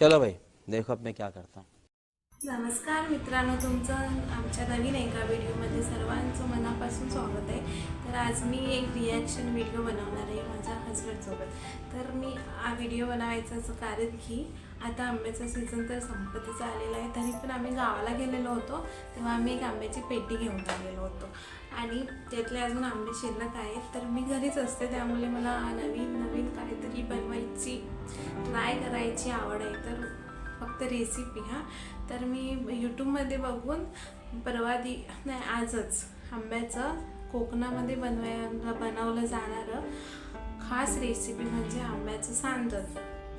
चलो भाई देखो अब मैं क्या करता हूँ। नमस्कार मित्रांनो तुमचं आमच्या नवीन एका व्हिडिओमध्ये सर्वांचं मनापासून स्वागत आहे. तर आज मी एक रिॲक्शन व्हिडिओ बनवणार आहे माझ्या हजबंडसोबत तर मी हा व्हिडिओ बनवायचं कारण की आता आंब्याचा सीझन तर संपतच आलेला आहे. तरी पण आम्ही गावाला गेलेलो होतो तेव्हा आम्ही एक आंब्याची पेटी घेऊन आलेलो होतो. आणि त्यातले अजून आंबे शिल्लक आहेत तर मी घरीच असते त्यामुळे मला नवीन ट्राय करायची आवड आहे तर फक्त रेसिपी हां. तर मी यूट्यूबमध्ये बघून परवा दि नाही आजच आंब्याचं कोकणामध्ये बनवायला बनवलं जाणारं खास रेसिपी म्हणजे आंब्याचं सांदण.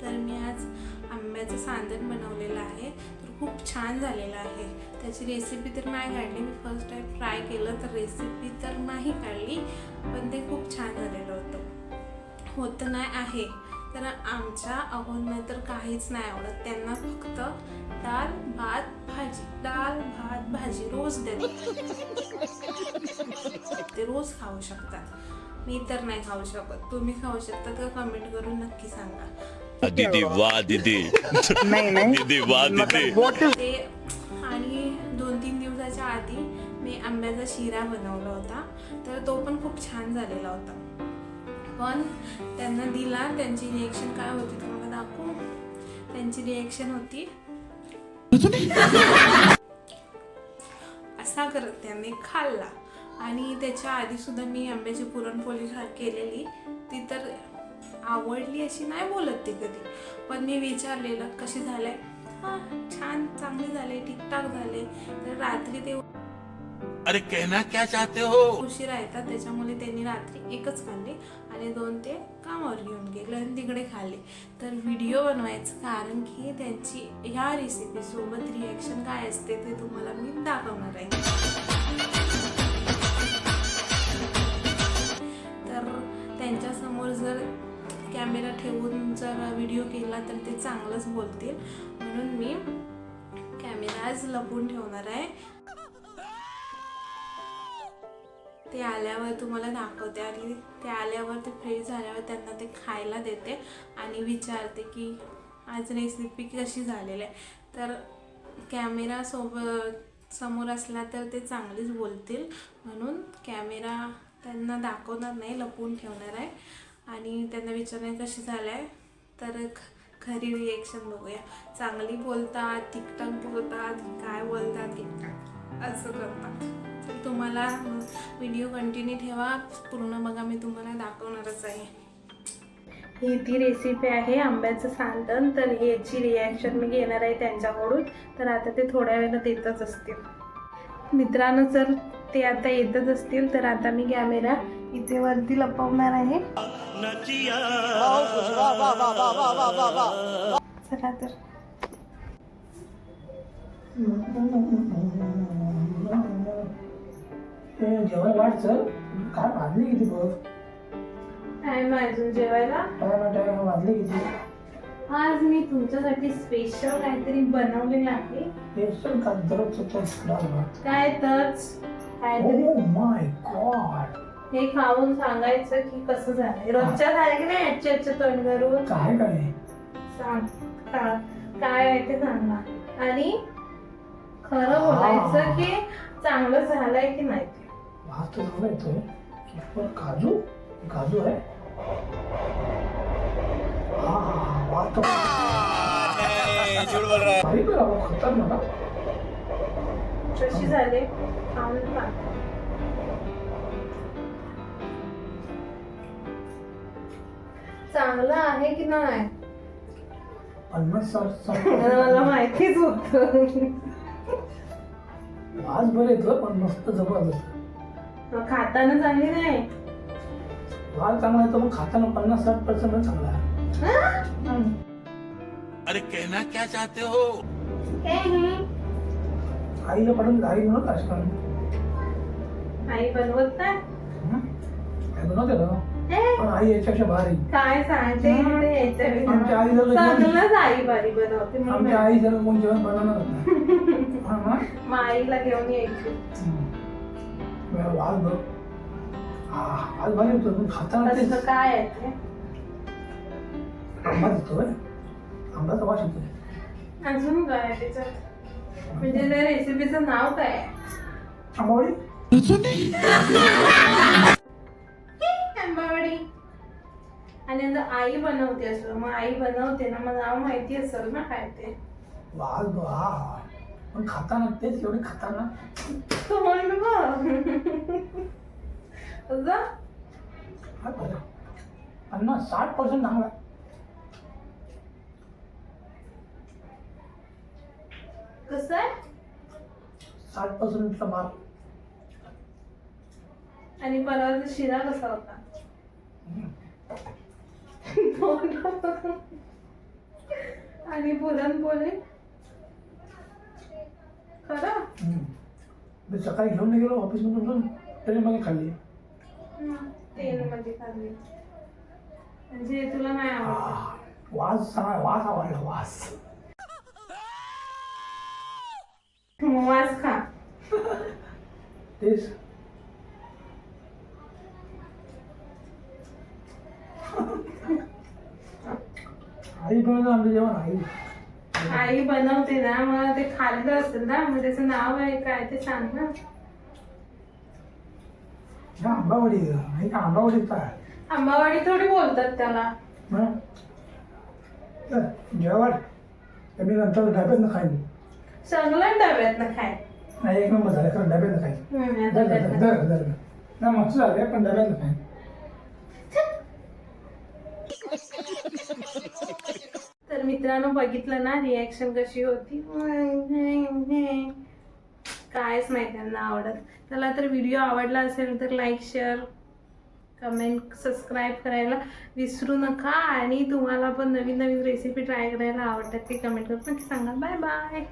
तर मी आज आंब्याचं सांदण बनवलेलं आहे. तर खूप छान झालेलं आहे. त्याची रेसिपी तर नाही काढली. मी फर्स्ट टाईम ट्राय केलं तर रेसिपी तर नाही काढली पण ते खूप छान झालेलं होतं. होतं नाही आहे. तर आमच्या अहोंना तर काहीच नाही आवडत. त्यांना फक्त डाळ भात भाजी. डाळ भात भाजी रोज देते ते रोज खाऊ शकतात. मी तर नाही खाऊ शकत. तुम्ही खाऊ शकता का? कमेंट करून नक्की सांगा. दीदी वाह दीदी. नहीं नहीं. दीदी वाह दीदी. आणि दोन तीन दिवसाच्या आधी मी आंब्याचा शिरा बनवला होता. तर तो पण खूप छान झालेला होता. पण त्यांना दिला त्यांची रिएक्शन काय होती तुम्हाला दाखवू? त्यांची रिएक्शन होती असा करत त्यांनी खाल्ला. आणि त्याच्या आधी सुद्धा मी आंब्याची पुरणपोळी केलेली. ती तर आवडली अशी नाही बोलत ती कधी. पण मी विचारलेलं कशी झालंय हा छान चांगली झाले ठीकठाक झाले. तर रात्री ते अरे कहना क्या चाहते हो? उशिरा येतात त्याच्यामुळे त्यांनी रात्री एकच खाल्ली. आणि दोन ते कामावर घेऊन गेले आणि तिकडे खाल्ले. तर व्हिडिओ बनवायचं कारण की त्यांची ह्या रेसिपीसोबत रिॲक्शन काय असते ते तुम्हाला मी दाखवणार आहे. तर त्यांच्यासमोर जर कॅमेरा ठेवून जर व्हिडिओ केला तर ते चांगलंच बोलतील. म्हणून मी कॅमेरा आज ठेवणार आहे. ते आल्यावर तुम्हाला दाखवते आणि ते आल्यावर ते फ्रेश झाल्यावर त्यांना ते खायला देते आणि विचारते की आज रेसिपी कशी झालेली आहे. तर कॅमेरा सोबत समोर असला तर ते चांगलीच बोलतील. म्हणून कॅमेरा त्यांना दाखवणार नाही लपवून ठेवणार आहे. आणि त्यांना विचारणार कशी झालं आहे. तर ख- खरी रिएक्शन बघूया. चांगली बोलतात ठीकठाक बोलतात काय बोलतात असं करतात. तर तुम्हाला व्हिडिओ कंटिन्यू ठेवा. पूर्ण बघा मी तुम्हाला दाखवणारच आहे. ही ती रेसिपी आहे आंब्याचं सांडण. तर याची रिॲक्शन मी घेणार आहे त्यांच्याकडून. तर आता ते थोड्या वेळात येतच असतील. मित्रांनो जर ते आता येतच असतील तर आता मी कॅमेरा इथे वरती लपवणार आहे. चला तर. जेवण वाट काय वाजले किती बघ? टाइम आहे अजून जेवायला टायमा टायमा वाजले किती? आज मी तुमच्यासाठी स्पेशल काहीतरी बनवलेलं आहे. स्पेशल का? दररोज डाळ भात. काय तरच काहीतरी. ओ माय गॉड हे खाऊन सांगायचं की कसं झालंय. रोजच्या झालं की नाही याच्या याच्या तोंड करून काय काय? सांग. का- काय आहे ते सांगा आणि खरं बोलायचं की चांगलं झालंय की नाही ते. भात तर चांगला येतोय पण काजू काजू आहे. हा हा भात भारी बरं बाबा, खतरनाक हा. कशी झाले. खाऊन सांग चांगलं आहे की नाही? पन्नास साठ साठ. मला माहितीच होत. आज बरं येतं पण मस्त जबरदस्त. खाताना चांगली नाही. भात चांगला येतो पण खाताना पन्नास साठ पर्सेंट चांगला आहे. अरे कहना क्या चाहते हो? काय हे? आईला पडून आई म्हणत आई बनवत नाही काय बनवते ना. हे? पण आई याच्यापेक्षा भारी. काय सांगते ते याच्या आमच्या आईला लग्न- चांगलंच आई बारी बनवते म्हणून. आमच्या आई जर जेवण बनवणार हा, हा. मग आईला घेऊन यायची. हम्म. बरं, वाज बघ वाज भारी होतो पण खाताना ते तसं काय आहे ते? आंबा दिसतोय आंब्याचा वास येतोय अजून काय त्याच्यात? म्हणजे त्या रेसिपीचं नाव काय आहे? आंबावडी. आंबावडी. आणि आता आई बनवते असं. मग आई बनवते ना मग नाव माहिती असेल ना काय ते? वाज बघ हा. पण खाताना तेच एवढे खाताना. पन्नास साठ पर्सेंट चांगला कसं आहे? साठ पर्सेंटचा मार्क आणि परवाचा शिरा कसा होता? आणि पुरणपोळी खरं मी सकाळी घेऊन गेलो ऑफिसमधून तरी मला खाल्ली. तेल मध्ये खाल्ली. म्हणजे तुला नाही आवडत वास वास आवडला वास. वास खा. तेच. आई पण आमचं जेवण आई. आई बनवते ना मग ते खाल्लं असेल ना मग त्याचं नाव आहे काय ते सांग ना. आंबावडी नाही का आंबावडी काय आंबावाडी थोडी बोलतात त्याला. हं? जेवण ते मी नंतर डब्यातनं खाईन. सगळं डब्यात ना खाय नाही एक नंबर झालं कारण डब्यातनं खाईन. हम्म, दर डब्यातनं. दर दर. नाही मस्त झालं पण डब्यातनं खाईन. तर मित्रांनो बघितलं ना रिॲक्शन कशी होती? कायच नाही त्यांना आवडत. त्याला तर व्हिडिओ आवडला असेल तर लाईक शेअर कमेंट सबस्क्राईब करायला विसरू नका. आणि तुम्हाला पण नवीन नवीन रेसिपी ट्राय करायला आवडतात ते कमेंट करून नक्की सांगा. Bye bye